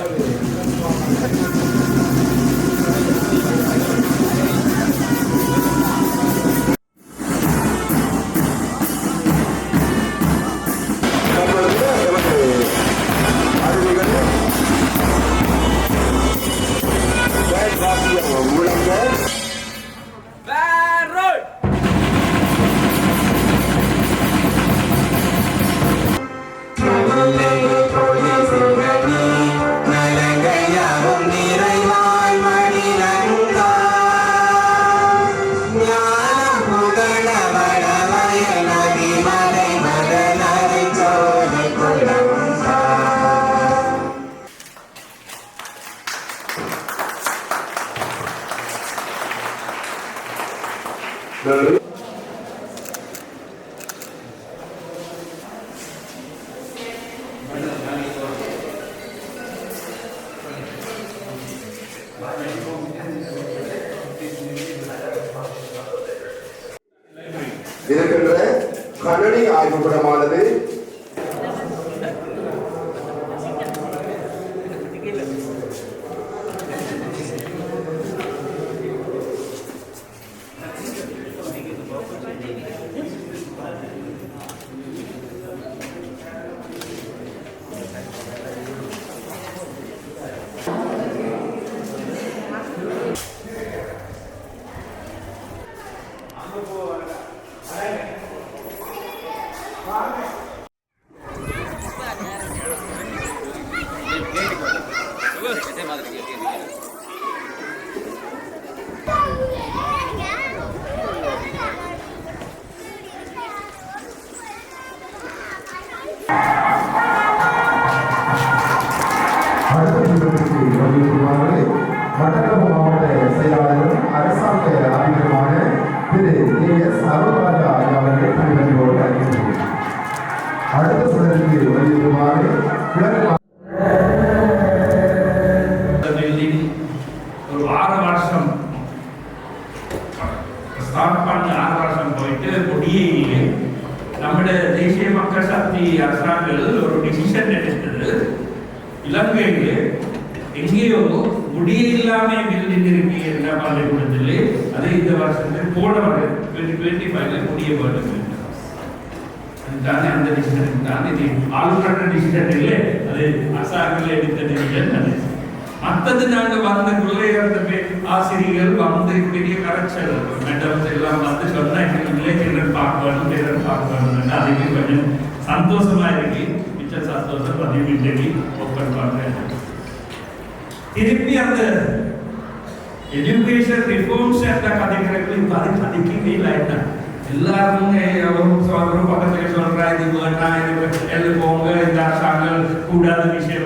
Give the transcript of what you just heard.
頑張れ! இருக்கின்ற கணனி ஆய்வுப்படமானது நடத்தப்படுவதற்கு வலியுறுத்துமாறு வடகம்பு மாவட்ட செயலாளரும் அரசாங்க அதிபருமான திரு ஏ எஸ் அருள்ராஜா அவர்கள் ஒரு ஆறு வருஷம் നമ്മുടെ ദേശീയ മക്കൾ ശക്തി അസാമിൽ ഒരു ഡിസിഷൻ എടുത്തത് இலங்கையிலே எங்கேயோ முடியே இல்லாம பில்டிங் பள்ளிக்கூடத்திலே அதை இந்த வருஷத்தில் போன வருடம் டுவெண்ட்டி டுவெண்ட்டி ஃபைவ்ல முடிய வேண்டும் தானே அந்த டிசிஷன் தானே நீ ஆளுநர் டிசிஷன் இல்லை. அது அரசாங்கத்தில் எடுத்த டிசிஷன் அது. மற்றது நாங்கள் வந்த பிள்ளைகள் ஆசிரியர்கள் வந்து பெரிய கரெக்ஷன் மேடம் எல்லாம் வந்து சொன்னா எங்களை கிணறு பார்க்கணும் கிணறு பார்க்கணும் அதுக்கு கொஞ்சம் சந்தோஷமா இருக்கு மிச்ச சந்தோஷம் பதிவு இன்றைக்கு ஓப்பன் பண்றேன் திருப்பி அந்த எஜுகேஷன் ரிஃபார்ம்ஸ் என்ற கதைகளுக்கு இப்ப அது கதைக்கவே இல்லை எல்லாரும் அவரும் அவரும் பக்கத்துல சொல்றா இது வேண்டாம் இது எல்லாம் போங்க இந்த அரசாங்கம் கூடாத விஷயம்